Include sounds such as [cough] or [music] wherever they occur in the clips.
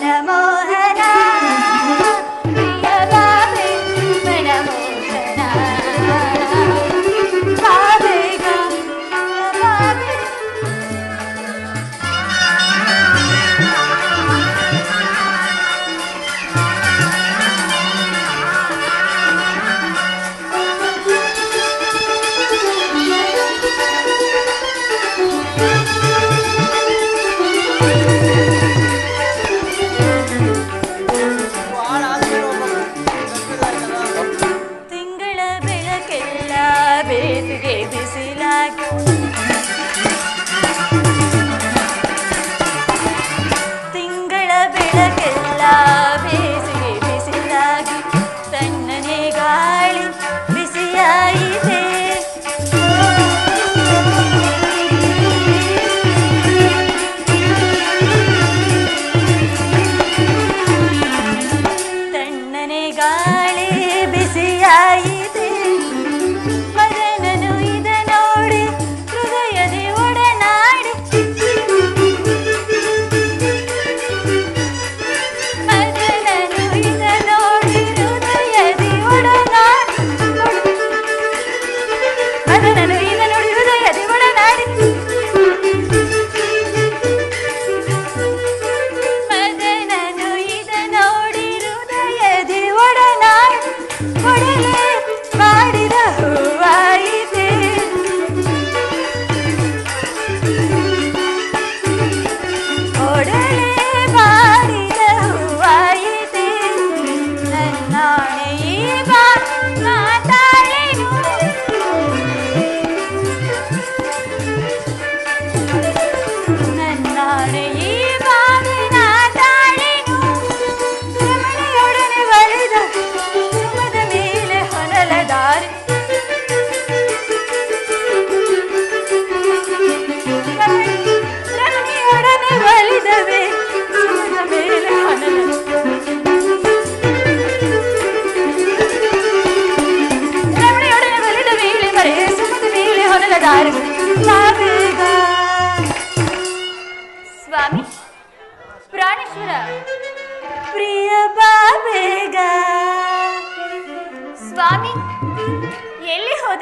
Namo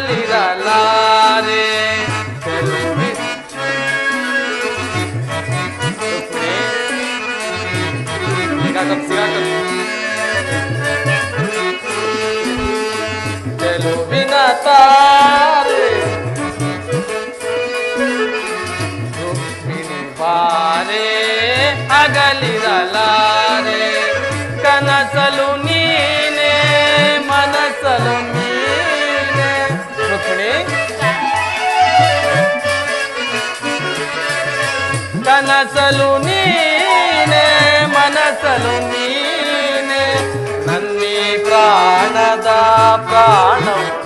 la, li, la, de. காணம்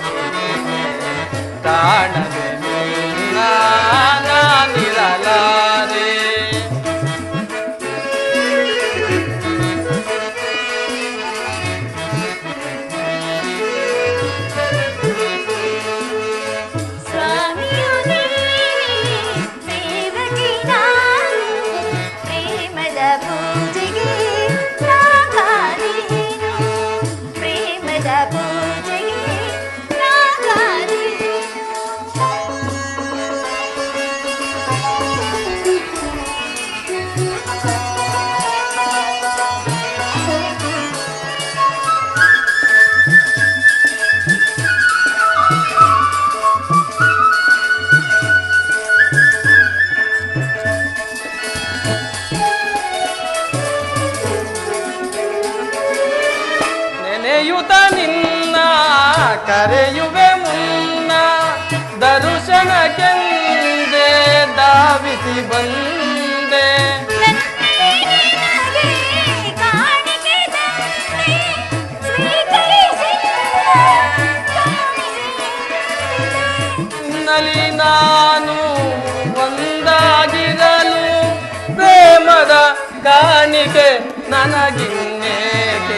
ಕಾಣಿಕೆ ನನಗಿನ್ನೇಕೆ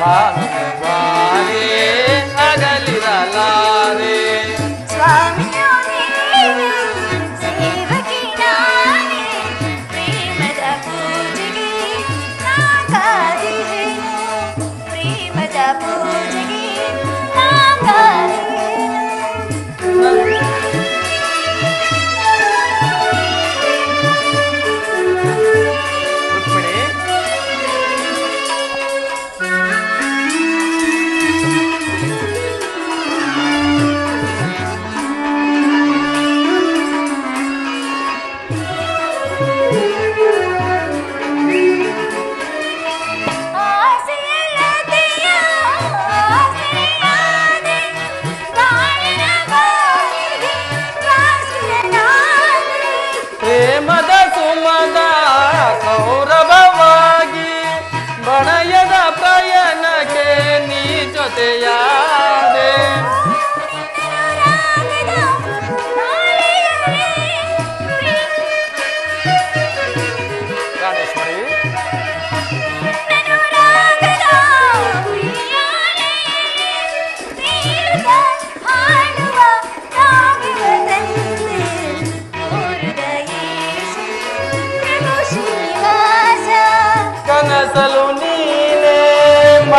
ಭಾನುವಾರೇ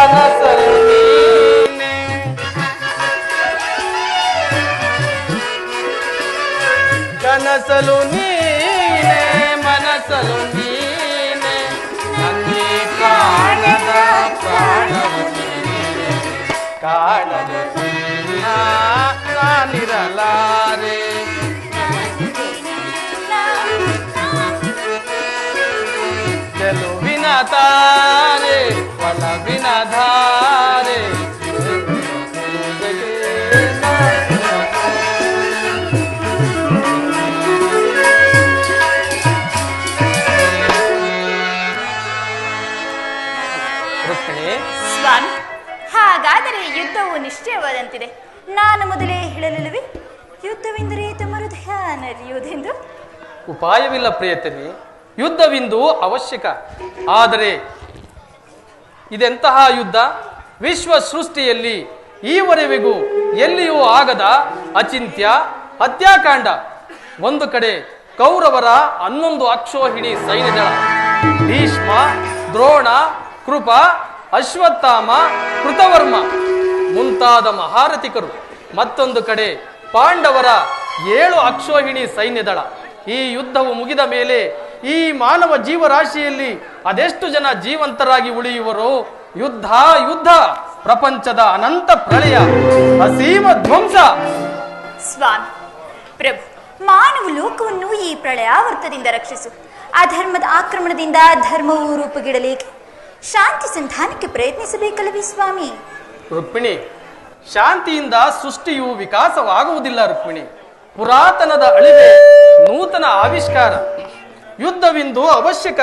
ಮನಸಲು ನೀನೆ ಕನಸಲು ನೀನೆ ಮನಸಲು ನೀನೆ ನನ್ನಿ ಪ್ರಾಣದ ತಾರೆ ಒಲವಿನ ಧಾರೆ ಸ್ವಾಮಿ ಹಾಗಾದರೆ ಯುದ್ಧವು ನಿಶ್ಚಯವಾದಂತಿದೆ. ನಾನು ಮೊದಲೇ ಹೇಳಲಿಲ್ಲವೇ? ಯುದ್ಧವೆಂದರೆ ತಮ್ಮ ಹೃದಯ ನರಿಯುವುದೆಂದು ಉಪಾಯವಿಲ್ಲ ಪ್ರಿಯತಮಿ. ಯುದ್ಧವಿಂದು ಅವಶ್ಯಕ. ಆದರೆ ಇದೆಂತಹ ಯುದ್ಧ? ವಿಶ್ವ ಸೃಷ್ಟಿಯಲ್ಲಿ ಈವರೆವಿಗೂ ಎಲ್ಲಿಯೂ ಆಗದ ಅಚಿಂತ್ಯ, ಹತ್ಯಾಕಾಂಡ. ಒಂದು ಕಡೆ ಕೌರವರ ಹನ್ನೊಂದು ಅಕ್ಷೋಹಿಣಿ ಸೈನ್ಯದಳ. ಭೀಷ್ಮ, ದ್ರೋಣ, ಕೃಪ, ಅಶ್ವತ್ಥಾಮ, ಕೃತವರ್ಮ. ಮುಂತಾದ ಮಹಾರಥಿಕರು. ಮತ್ತೊಂದು ಕಡೆ ಪಾಂಡವರ ಏಳು ಅಕ್ಷೋಹಿಣಿ ಸೈನ್ಯದಳ. ಈ ಯುದ್ಧವು ಮುಗಿದ ಮೇಲೆ ಈ ಮಾನವ ಜೀವರಾಶಿಯಲ್ಲಿ ಅದೆಷ್ಟು ಜನ ಜೀವಂತರಾಗಿ ಉಳಿಯುವರೋ ಯುದ್ಧ ಯುದ್ಧ ಪ್ರಪಂಚದ ಅನಂತ ಪ್ರಳಯ ಅಸೀಮ ಧ್ವಂಸ. ಸ್ವಾಮಿ ಪ್ರಭು ಮಾನವ ಲೋಕವನ್ನು ಈ ಪ್ರಳಯಾವರ್ತದಿಂದ ರಕ್ಷಿಸು. ಅಧರ್ಮದ ಆಕ್ರಮಣದಿಂದ ಧರ್ಮವು ರೂಪುಗಿಡಲೇಕೆ ಶಾಂತಿ ಸಂಧಾನಕ್ಕೆ ಪ್ರಯತ್ನಿಸಬೇಕಲ್ಲವೇ ಸ್ವಾಮಿ? ರುಕ್ಮಿಣಿ ಶಾಂತಿಯಿಂದ ಸೃಷ್ಟಿಯು ವಿಕಾಸವಾಗುವುದಿಲ್ಲ ರುಕ್ಮಿಣಿ. ಪುರಾತನದ ಅಳಿವೆ, ನೂತನ ಆವಿಷ್ಕಾರ, ಯುದ್ಧವೆಂದು ಅವಶ್ಯಕ.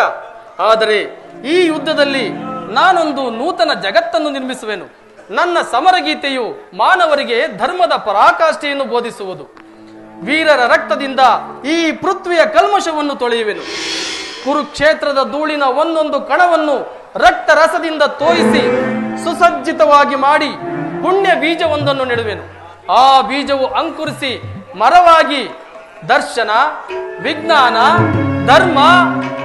ಆದರೆ ಈ ಯುದ್ಧದಲ್ಲಿ ನಾನೊಂದು ನೂತನ ಜಗತ್ತನ್ನು ನಿರ್ಮಿಸುವೆನು. ನನ್ನ ಸಮರಗೀತೆಯು ಮಾನವರಿಗೆ ಧರ್ಮದ ಪರಾಕಾಷ್ಠೆಯನ್ನು ಬೋಧಿಸುವುದು. ವೀರರ ರಕ್ತದಿಂದ ಈ ಪೃಥ್ವಿಯ ಕಲ್ಮಶವನ್ನು ತೊಳೆಯುವೆನು. ಕುರುಕ್ಷೇತ್ರದ ಧೂಳಿನ ಒಂದೊಂದು ಕಣವನ್ನು ರಕ್ತ ರಸದಿಂದ ತೋಯಿಸಿ ಸುಸಜ್ಜಿತವಾಗಿ ಮಾಡಿ ಪುಣ್ಯ ಬೀಜವೊಂದನ್ನು ನೆಡುವೆನು. ಆ ಬೀಜವು ಅಂಕುರಿಸಿ ಮರವಾಗಿ ದರ್ಶನ, ವಿಜ್ಞಾನ, ಧರ್ಮ,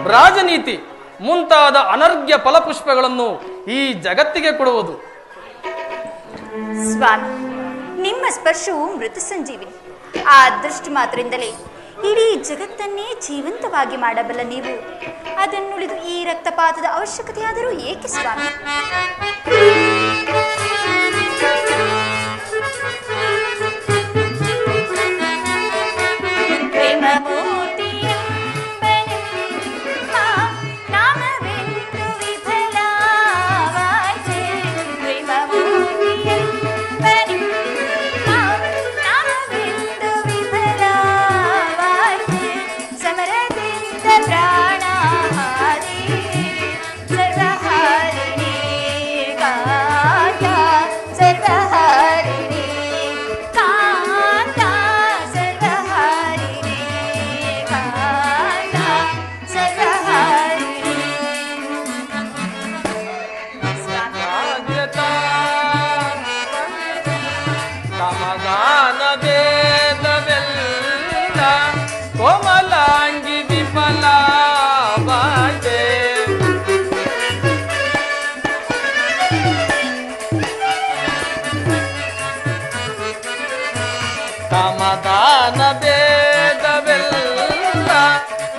ರಾಜನೀತಿ ಮುಂತಾದ ಅನರ್ಘ್ಯ ಫಲಪುಷ್ಪಗಳನ್ನು ಈ ಜಗತ್ತಿಗೆ ಕೊಡುವುದು. ಸ್ವಾಮಿ, ನಿಮ್ಮ ಸ್ಪರ್ಶವು ಮೃತ ಸಂಜೀವಿನಿ. ಆ ದೃಷ್ಟಿ ಮಾತ್ರದಿಂದಲೇ ಇಡೀ ಜಗತ್ತನ್ನೇ ಜೀವಂತವಾಗಿ ಮಾಡಬಲ್ಲ ನೀವು. ಅದನ್ನುಳಿದು ಈ ರಕ್ತಪಾತದ ಅವಶ್ಯಕತೆಯಾದರೂ ಏಕೆ ಸ್ವಾಮಿ?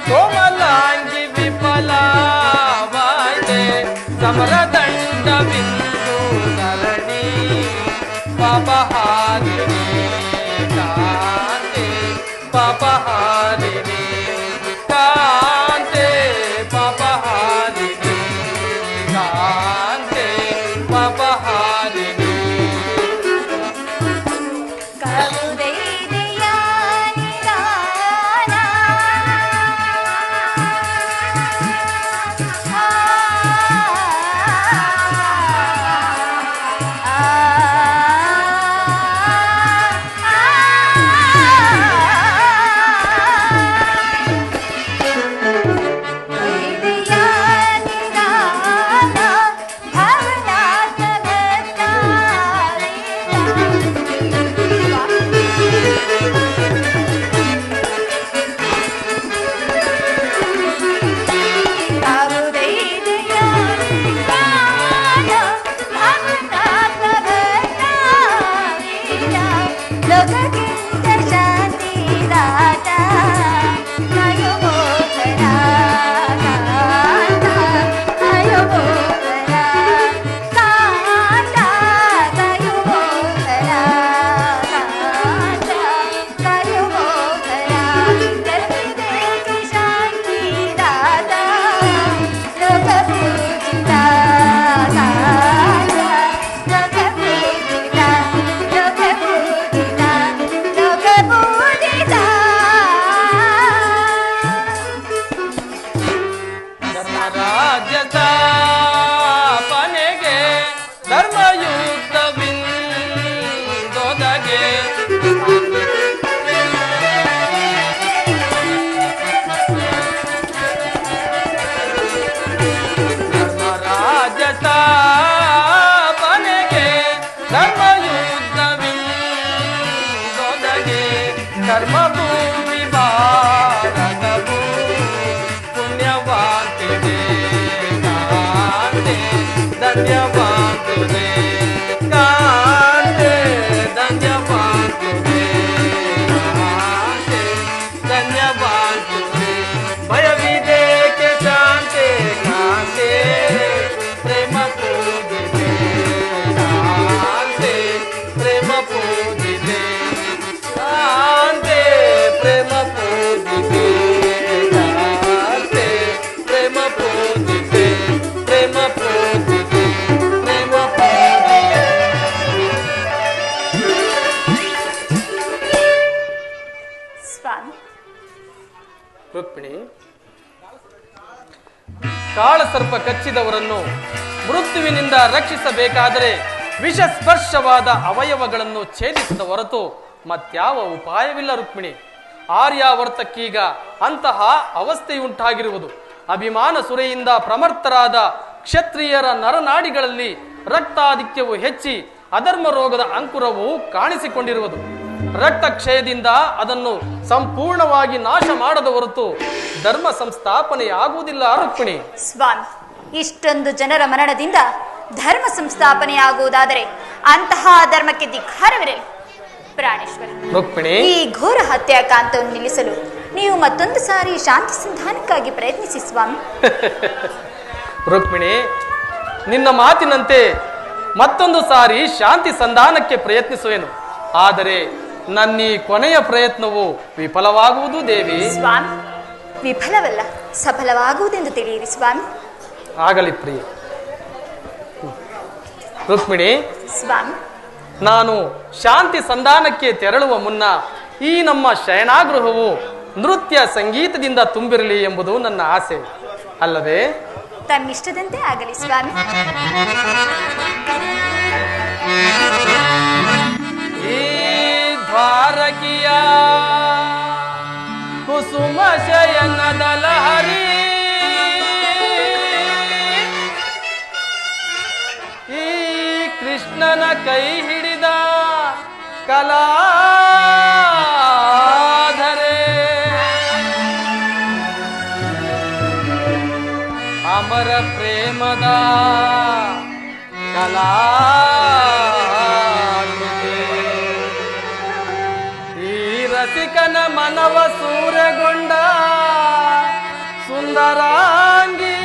Toma! ಕಾಳಸರ್ಪ ಕಚ್ಚಿದವರನ್ನು ಮೃತ್ಯುವಿನಿಂದ ರಕ್ಷಿಸಬೇಕಾದರೆ ವಿಷ ಸ್ಪರ್ಶವಾದ ಅವಯವಗಳನ್ನು ಛೇದಿಸಿದ ಹೊರತು ಮತ್ಯಾವ ಉಪಾಯವಿಲ್ಲ ರುಕ್ಮಿಣಿ. ಆರ್ಯಾವರ್ತಕ್ಕೀಗ ಅಂತಹ ಅವಸ್ಥೆಯುಂಟಾಗಿರುವುದು. ಅಭಿಮಾನ ಸುರೆಯಿಂದ ಪ್ರಮರ್ಥರಾದ ಕ್ಷತ್ರಿಯರ ನರನಾಡಿಗಳಲ್ಲಿ ರಕ್ತಾಧಿಕ್ಯವು ಹೆಚ್ಚಿ, ಅಧರ್ಮ ರೋಗದ ಅಂಕುರವು ಕಾಣಿಸಿಕೊಂಡಿರುವುದು. ರಕ್ತಕ್ಷಯದಿಂದ ಅದನ್ನು ಸಂಪೂರ್ಣವಾಗಿ ನಾಶ ಮಾಡದ ಹೊರತು ಧರ್ಮ ಸಂಸ್ಥಾಪನೆಯಾಗುವುದಿಲ್ಲ ರುಕ್ಮಿಣಿ ಸ್ವಾಮಿ ಇಷ್ಟೊಂದು ಜನರ ಮರಣದಿಂದ ಧರ್ಮ ಸಂಸ್ಥಾಪನೆಯಾಗುವುದಾದರೆ ಅಂತಹ ಧರ್ಮಕ್ಕೆ ಧಿಕ್ಕಾರವಿರಲಿ. ಪ್ರಾಣೇಶ್ವರ ರುಕ್ಮಿಣಿ. ಈ ಘೋರ ಹತ್ಯಾಕಾಂತವನ್ನು ನಿಲ್ಲಿಸಲು ನೀವು ಮತ್ತೊಂದು ಸಾರಿ ಶಾಂತಿ ಸಂಧಾನಕ್ಕಾಗಿ ಪ್ರಯತ್ನಿಸಿ ಸ್ವಾಮಿ. [laughs] ರುಕ್ಮಿಣಿ ನಿನ್ನ ಮಾತಿನಂತೆ ಮತ್ತೊಂದು ಸಾರಿ ಶಾಂತಿ ಸಂಧಾನಕ್ಕೆ ಪ್ರಯತ್ನಿಸುವೆನು. ಆದರೆ ನನ್ನ ಈ ಕೊನೆಯ ಪ್ರಯತ್ನವು ವಿಫಲವಾಗುವುದು ದೇವಿ. ಸ್ವಾಮಿ ವಿಫಲವಲ್ಲ ಸಫಲವಾಗುವುದೆಂದು ತಿಳಿಯಿರಿ ಸ್ವಾಮಿ. ಆಗಲಿ ಪ್ರಿಯ. ರುಕ್ಮಿಣಿ ಸ್ವಾಮಿ. ನಾನು ಶಾಂತಿ ಸಂಧಾನಕ್ಕೆ ತೆರಳುವ ಮುನ್ನ ಈ ನಮ್ಮ ಶಯನಾಗೃಹವು ನೃತ್ಯ ಸಂಗೀತದಿಂದ ತುಂಬಿರಲಿ ಎಂಬುದು ನನ್ನ ಆಸೆ. ಅಲ್ಲವೇ? ತಮ್ಮಿಷ್ಟದಂತೆ ಆಗಲಿ ಸ್ವಾಮಿ. ದ್ವಾರಕಿಯ ಕುಸುಮ ಶಯನದ ಲಹರಿ ಈ ಕೃಷ್ಣನ ಕೈ ಹಿಡಿದ ಕಲಾಧರೆ. ಅಮರ ಪ್ರೇಮದ ಕಲಾಕೃತಿ ನನ್ನ ಮನವ ಸೂರೆಗೊಂಡ ಸುಂದರಾಂಗಿ.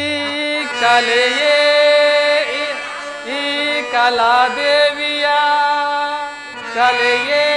ಈ ಕಲೆಯೇ ಈ ಕಲಾದೇವಿಯ ಕಲೆಯೇ.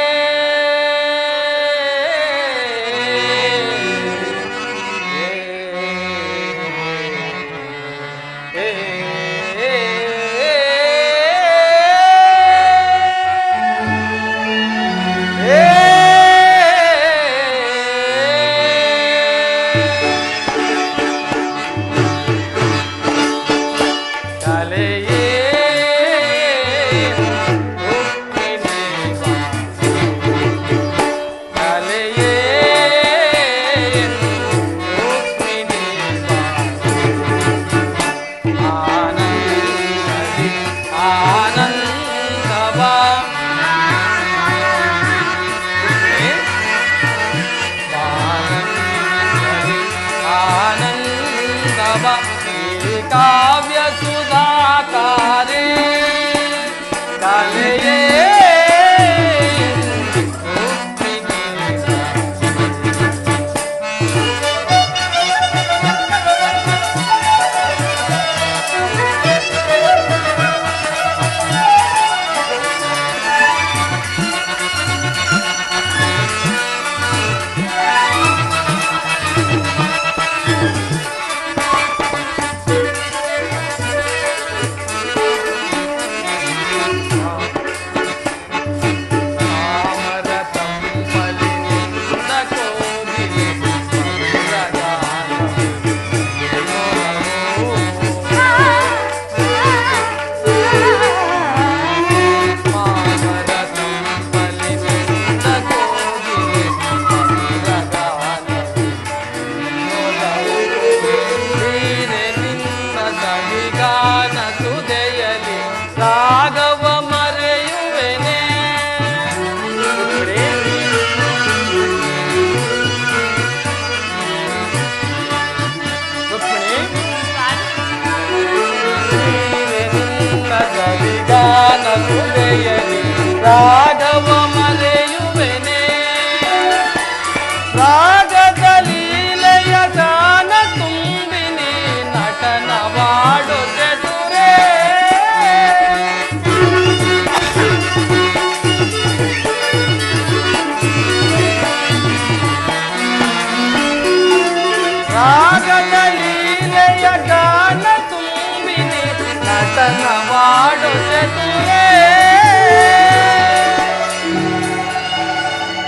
ಮಾಡುತ್ತೇ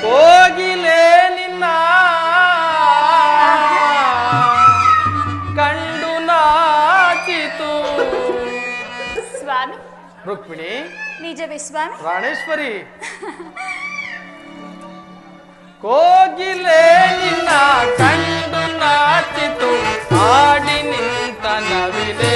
ಹೋಗಿಲೇ ನಿನ್ನ ಕಂಡು ಸ್ವಾಮಿ. ರುಕ್ಮಿಣಿ. ನಿಜವೇ ಸ್ವಾಮಿ? ಪ್ರಾಣೇಶ್ವರಿ ಕೋಗಿಲೆ ನಿನ್ನ ಕಂಡು ನಾಚಿತು. ಆಡಿ ನಿಂತ ನವಿಲೇ.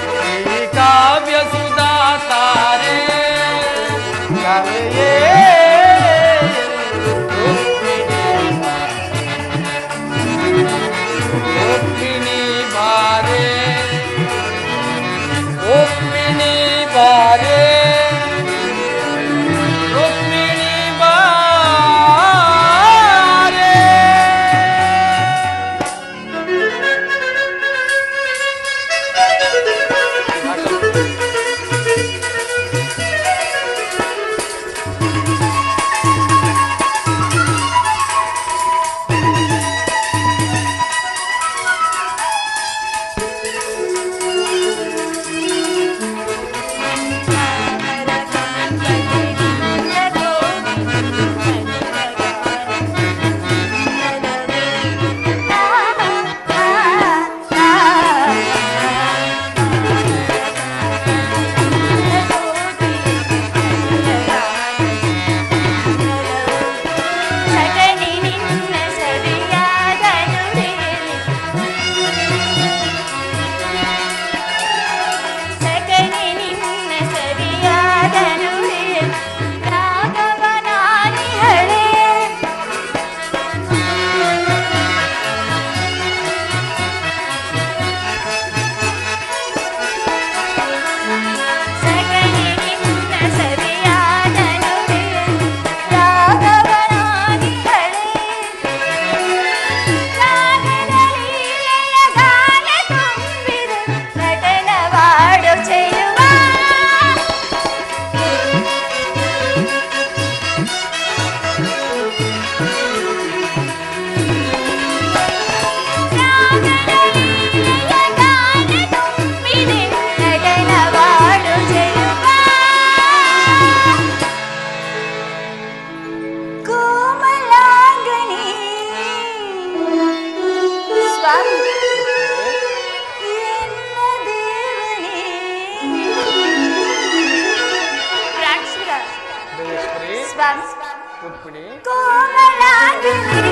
time. ರುಕ್ಮಿಣಿ